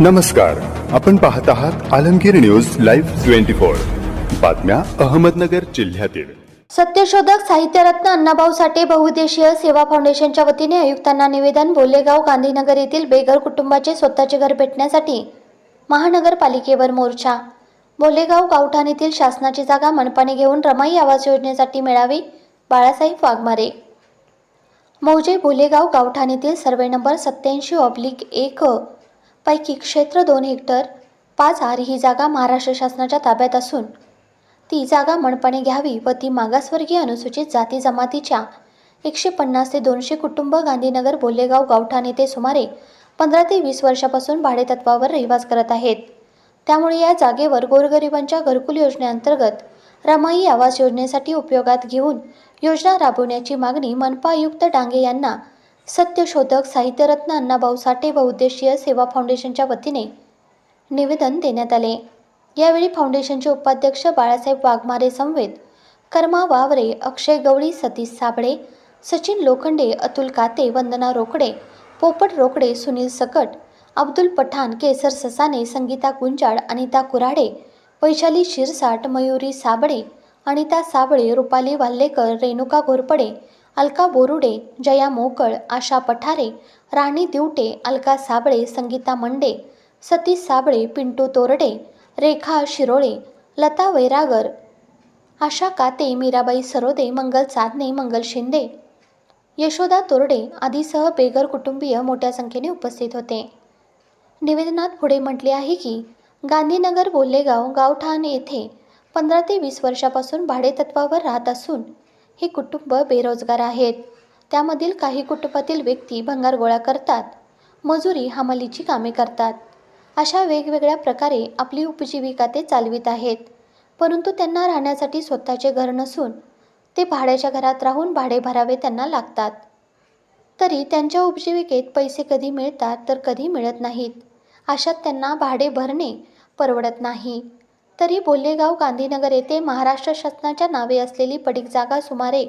नमस्कार आपण पाहत आहात Alamgir news live twenty four. बातम्या अहमदनगर जिल्ह्यातील. सत्यशोधक साहित्यरत्न अण्णाभाऊ साठे बहुउद्देशीय सेवा फाउंडेशनच्या वतीने आयुक्तांना निवेदन बोलेगाव गांधीनगर येथील बेघर कुटुंबाचे स्वतःचे घर भेटण्यासाठी महानगरपालिकेवर मोर्चा. बोलेगाव गावठाण येथील शासनाची जागा मनपाने घेऊन रमाई आवास योजनेसाठी मिळावी बाळासाहेब वाघमारे. मौजे बोलेगाव गावठाण येथील सर्वे नंबर सत्याऐंशी ऑब्लिक एक पैकी क्षेत्र दोन हेक्टर पाच आर ही जागा महाराष्ट्र शासनाच्या ताब्यात असून ती जागा मनपाने घ्यावी व ती मागासवर्गीय अनुसूचित जाती जमातीच्या एकशे पन्नास ते दोनशे कुटुंब गांधीनगर बोलेगाव गावठाण येथे सुमारे पंधरा ते वीस वर्षापासून भाडेतत्वावर रहिवास करत आहेत. त्यामुळे या जागेवर गोरगरिबांच्या घरकुल योजनेअंतर्गत रमाई आवास योजनेसाठी उपयोगात घेऊन योजना राबवण्याची मागणी मनपा आयुक्त डांगे यांना सत्यशोधक साहित्यरत्न अण्णाभाऊ साठे बहुउद्देशीय सेवा फाउंडेशनच्या वतीने निवेदन देण्यात आले. यावेळी फाउंडेशनचे उपाध्यक्ष बाळासाहेब वाघमारे समवेत कर्मा वावरे अक्षय गवळी सतीश साबळे सचिन लोखंडे अतुल काते वंदना रोकडे पोपट रोकडे सुनील सकट अब्दुल पठाण केसर ससाने संगीता गुंजाळ अनिता कुऱ्हाडे वैशाली शिरसाट मयुरी साबळे अनिता साबळे रुपाली वाल्लेकर रेणुका घोरपडे अलका बोरुडे जया मोकळ आशा पठारे राणी दिवटे अलका साबळे संगीता मंडे सतीश साबळे पिंटू तोरडे रेखा शिरोळे लता वैरागर आशा काते मीराबाई सरोदे मंगल चादणे मंगल शिंदे यशोदा तोरडे आदीसह बेघर कुटुंबीय मोठ्या संख्येने उपस्थित होते. निवेदनात पुढे म्हटले आहे की गांधीनगर बोल्लेगाव गावठाण येथे पंधरा ते वीस वर्षापासून भाडेतत्वावर राहत असून हे कुटुंब बेरोजगार आहेत. त्यामधील काही कुटुंबातील व्यक्ती भंगार गोळा करतात. मजुरी हमालीची कामे करतात. अशा वेगवेगळ्या प्रकारे आपली उपजीविका ते चालवित आहेत. परंतु त्यांना राहण्यासाठी स्वतःचे घर नसून ते भाड्याच्या घरात राहून भाडे भरावे त्यांना लागतात. तरी त्यांच्या उपजीविकेत पैसे कधी मिळतात तर कधी मिळत नाहीत. अशात त्यांना भाडे भरणे परवडत नाही. तरी बोल्लेगाव गांधीनगर येथे महाराष्ट्र शासनाच्या नावे असलेली पडीक जागा सुमारे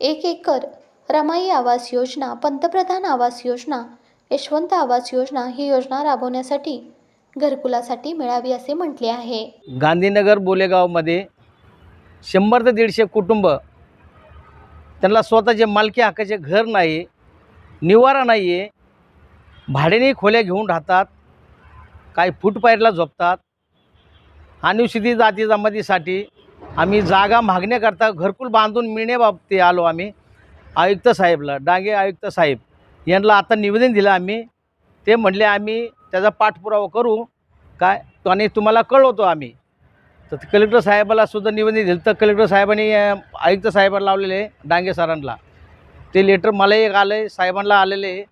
एक एकर रमाई आवास योजना पंतप्रधान आवास योजना यशवंत आवास योजना ही योजना राबवण्यासाठी घरकुलासाठी मिळावी असे म्हटले आहे. गांधीनगर बोलेगावमध्ये शंभर ते दीडशे कुटुंब त्यांना स्वतःचे मालकी हक्काचे घर नाही निवारा नाही आहे भाड्याने खोल्या घेऊन राहतात काही फुटपायरला झोपतात अनुसूचित जाती जमातीसाठी आम्ही जागा मागण्याकरता घरकुल बांधून मिळण्याबाबती आलो आम्ही. आयुक्त साहेबला डांगे आयुक्त साहेब यांना आता निवेदन दिलं आम्ही. ते म्हणले आम्ही त्याचा पाठपुरावा करू. काय? तो आणि तुम्हाला कळवतो आम्ही. तर कलेक्टर साहेबाला सुद्धा निवेदन दिलं. तर कलेक्टर साहेबांनी आयुक्त साहेबांना लावलेले डांगे सरांना. ते लेटर मला एक आलं आहे साहेबांना आलेले.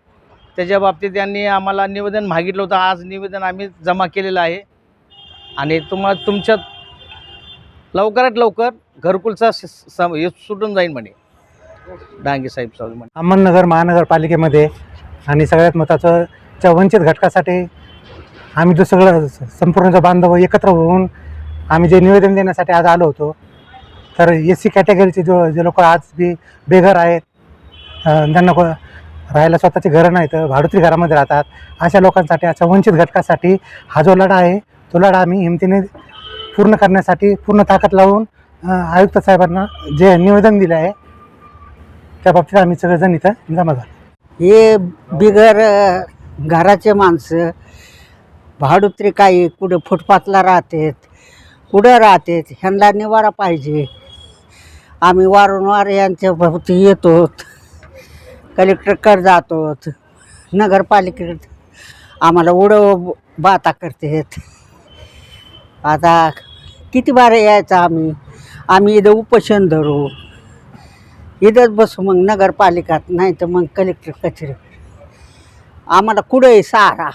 त्याच्या बाबतीत त्यांनी आम्हाला निवेदन मागितलं होतं. आज निवेदन आम्ही जमा केलेलं आहे. आणि तुम्हाला तुमच्या लवकरात लवकर घरकुलचा स- स- हे सुटून जाईल म्हणे. डांगे साहेब साहेब म्हणे. अहमदनगर महानगरपालिकेमध्ये आणि सगळ्यात महत्त्वाचं च्या वंचित घटकासाठी आम्ही जो सगळं स- संपूर्ण जो बांधव एकत्र होऊन आम्ही जे निवेदन देण्यासाठी आज आलो होतो तर एस सी कॅटेगरीचे जो जे लोक आज बी बेघर आहेत अं, ज्यांना को राहायला स्वतःचे घरं नाहीत भाडुत्री घरामध्ये राहतात अशा लोकांसाठी अशा वंचित घटकासाठी हा जो लढा आहे तो लढा आम्ही हिमतीने पूर्ण करण्यासाठी पूर्ण ताकद लावून आयुक्त साहेबांना जे निवेदन दिलं आहे त्या बाबतीत आम्ही सगळेजण इथं जमा झालो हे बिगर घराचे माणसं भाडुत्री काही कुठं फुटपाथला राहतात कुठं राहतात ह्यांना निवारा पाहिजे. आम्ही वारंवार यांच्या भोवती येतो कलेक्टरकडे जातो नगरपालिकेत आम्हाला उडव बाता करतात. आता किती बार यायचं आम्ही? आम्ही इथं उपोषण धरू. इथंच बसू मग नगरपालिकात नाही तर मग कलेक्टर कचेरी. आम्हाला कुठं आहे सहारा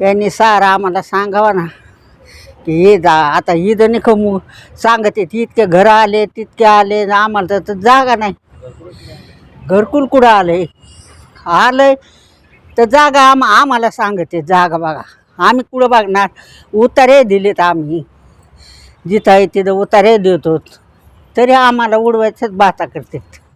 यांनी सहारा आम्हाला सांगावा ना. की हे जा आता इथं नाही सांगत येत इतके घरं आले तितके आले आम्हाला तर जागा नाही. घरकुल कुठं आलं आहे आलं तर जागा आम आम्हाला सांगते जागा बघा. आम्ही कुठं बघणार? उतारे दिलेत आम्ही. जिथं आहे तिथं उतारे देतो तरी आम्हाला उडवायचंच बाता करतात